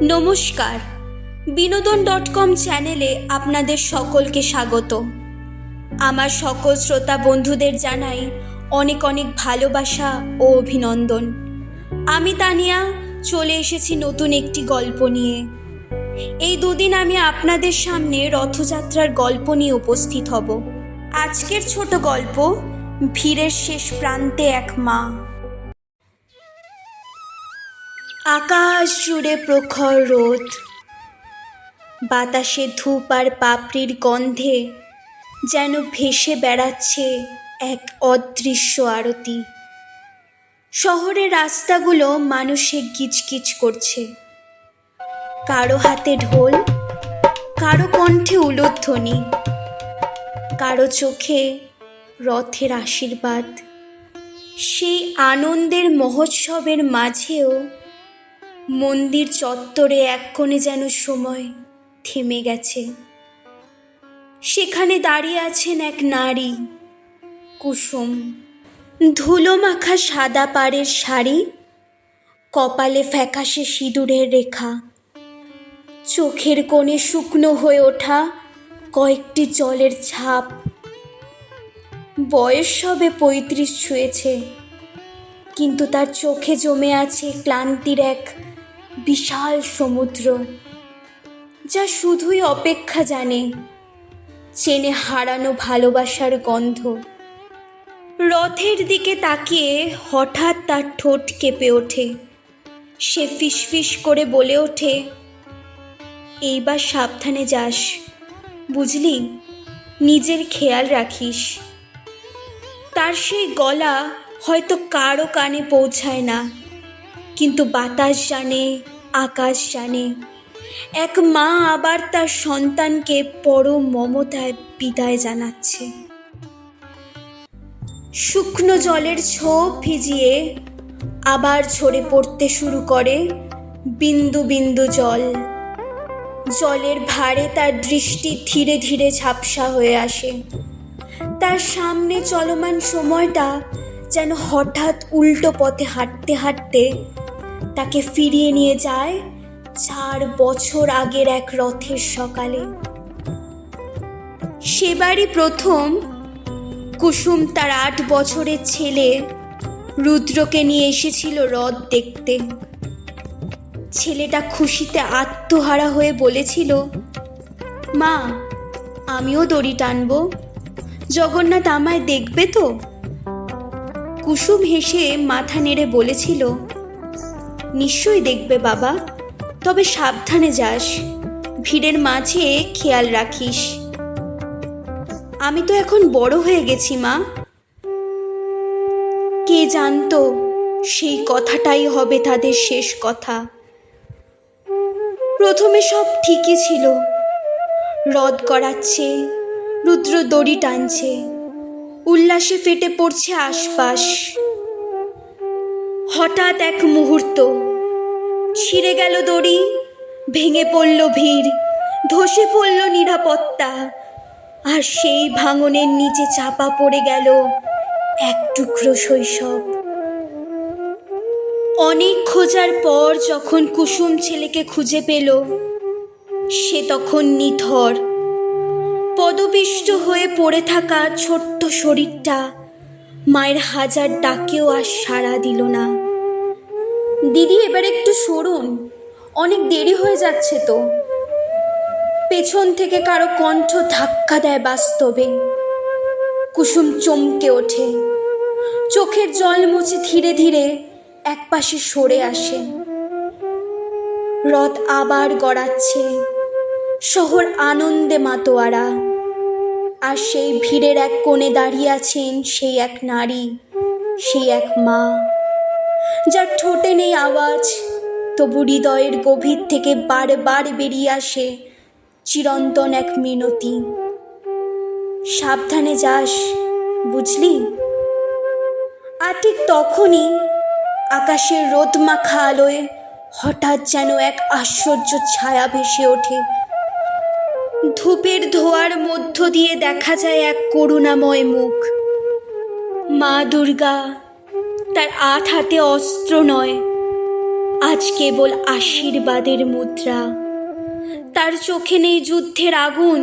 নমস্কার। বিনোদন dot com চ্যানেলে আপনাদের সকলকে স্বাগত। আমার সকল শ্রোতা বন্ধুদের জানাই অনেক অনেক ভালোবাসা ও অভিনন্দন। আমি তানিয়া, চলে এসেছি নতুন একটি গল্প নিয়ে। এই দুদিন আমি আপনাদের সামনে রথযাত্রার গল্প নিয়ে উপস্থিত হব। আজকের ছোট গল্প, ভিড়ের শেষ প্রান্তে এক মা। আকাশ জুড়ে প্রখর রোদ। বাতাসে ধূপ আর পাপড়ির গন্ধে যেন ভেসে বেড়াচ্ছে এক অদৃশ্য আরতি। শহরের রাস্তাগুলো মানুষে গিজগিজ করছে। কারও হাতে ঢোল, কারও কণ্ঠে উলুধ্বনি, কারও চোখে রথের আশীর্বাদ। সেই আনন্দের মহোৎসবের মাঝেও মন্দির চত্বরে এক কোণে যেন সময় থেমে গেছে। সেখানে দাঁড়িয়ে আছেন এক নারী, কুসুম। ধুলো মাখা সাদা পাড়ের শাড়ি, কপালে ফ্যাকাশে সিঁদুরের রেখা। চোখের কোণে শুকনো হয়ে ওঠা কয়েকটি জলের ছাপ। বয়স সবে পঁয়ত্রিশ ছুঁয়েছে, কিন্তু তার চোখে জমে আছে ক্লান্তির এক বিশাল সমুদ্র, যা শুধুই অপেক্ষা জানে, চেনে হারানো ভালোবাসার গন্ধ। রথের দিকে তাকিয়ে হঠাৎ তার ঠোঁট কেঁপে ওঠে। সে ফিসফিস করে বলে ওঠে, এইবার সাবধানে যাস, বুঝলি? নিজের খেয়াল রাখিস। তার সেই গলা হয়তো কারও কানে পৌঁছায় না, কিন্তু বাতাস জানে আকাশ জানে। এক মা আবার তার সন্তানকে পরম মমতায় বিদায় জানাচ্ছে। শুকনো জলের ছোপ ভিজিয়ে আবার ঝরে পড়তে শুরু করে বিন্দু বিন্দু জল। জলের ভারে তার দৃষ্টি ধীরে ধীরে ঝাপসা হয়ে আসে। তার সামনে চলমান সময়টা যেন হঠাৎ উল্টো পথে হাঁটতে হাঁটতে তাকে ফিরিয়ে নিয়ে যায় চার বছর আগের এক রথের সকালে। সেবারই প্রথম কুসুম তার আট বছরের ছেলে রুদ্রকে নিয়ে এসেছিল রথ দেখতে। ছেলেটা খুশিতে আত্মহারা হয়ে বলেছিল, মা, আমিও দড়ি টানবো। জগন্নাথ আমায় দেখবে তো? কুসুম হেসে মাথা নেড়ে বলেছিল নিশ্চয়ই দেখবে বাবা। তবে সাবধানে যাস। ভিড়ের মাঝে খেয়াল রাখিস। আমি তো এখন বড় হয়ে গেছি, মা। কে জানতো সেই কথাটাই হবে তাদের শেষ কথা। প্রথমে সব ঠিকই ছিল। রদ করাচ্ছে, রুদ্র দড়ি টানছে, উল্লাসে ফেটে পড়ছে আশপাশ। হঠাৎ এক মুহূর্ত। ছিঁড়ে গেল দড়ি, ভেঙে পড়ল ভিড়, ধসে পড়ল নিরাপত্তা, আর সেই ভাঙনের নিচে চাপা পড়ে গেল এক টুকরো শৈশব। অনেক খোঁজার পর যখন কুসুম ছেলেকে খুঁজে পেল, সে তখন নিথর, পদপিষ্ট হয়ে পড়ে থাকা ছোট্ট শরীরটা মায়ের হাজার ডাকেও আর সাড়া দিল না। দিদি, এবার একটু সরুন। অনেক দেরি হয়ে যাচ্ছে তো। পেছন থেকে কারও কণ্ঠ ধাক্কা দেয় বাস্তবে। কুসুম চমকে ওঠে। চোখের জল মুছে ধীরে ধীরে একপাশে সরে আসে। রথ আবার গড়াচ্ছে। শহর আনন্দে মাতোয়ারা। আর সেই ভিড়ের এক কোণে দাঁড়িয়ে আছেন সেই এক নারী, সেই এক মা। যার ঠোঁটে নেই আওয়াজ, তবু হৃদয়ের গভীর থেকে বারবার বেরিয়ে আসে চিরন্তন এক মিনতি। সাবধানে যাস, বুঝলি? আর ঠিক তখনই আকাশের রোদ মাখা আলোয় হঠাৎ যেন এক আশ্চর্য ছায়া ভেসে ওঠে। ধূপের ধোয়ার মধ্য দিয়ে দেখা যায় এক করুণাময় মুখ। মা দুর্গা, তার আট হাতে অস্ত্র নয়, আজ কেবল আশীর্বাদের মুদ্রা। তার চোখে নেই যুদ্ধের আগুন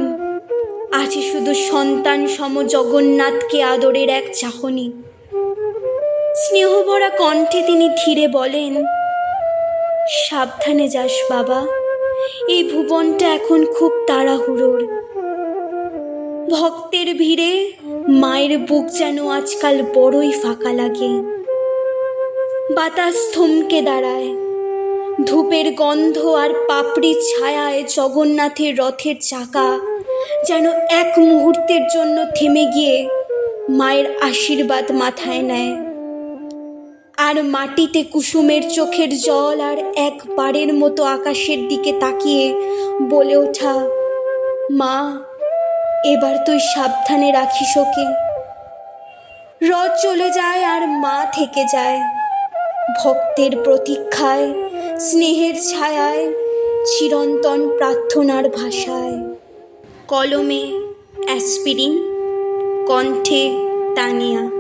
আছে শুধু সন্তান সম জগন্নাথকে আদরের এক চাহনি। স্নেহভরা কণ্ঠে তিনি ধীরে বলেন, সাবধানে যাস বাবা। এই ভুবনটা এখন খুব তাড়াহুড়োর। ভক্তের ভিড়ে মায়ের বুক যেন আজকাল বড়ই ফাঁকা লাগে। বাতাস থমকে দাঁড়ায়। ধূপের গন্ধ আর পাপড়ির ছায়ায় জগন্নাথের রথের চাকা যেন এক মুহূর্তের জন্য থেমে গিয়ে মায়ের আশীর্বাদ মাথায় নেয়। আর মাটিতে কুসুমের চোখের জল আর একবারের মতো আকাশের দিকে তাকিয়ে বলে ওঠা, মা, এবার তুই সাবধানে রাখিস ওকে। রথ চলে যায় আর মা থেকে যায়। ভক্তের প্রতীক্ষায়, স্নেহের ছায়ায়, চিরন্তন প্রার্থনার ভাষায়। কলমে অ্যাসপিরিন, কণ্ঠে তানিয়া।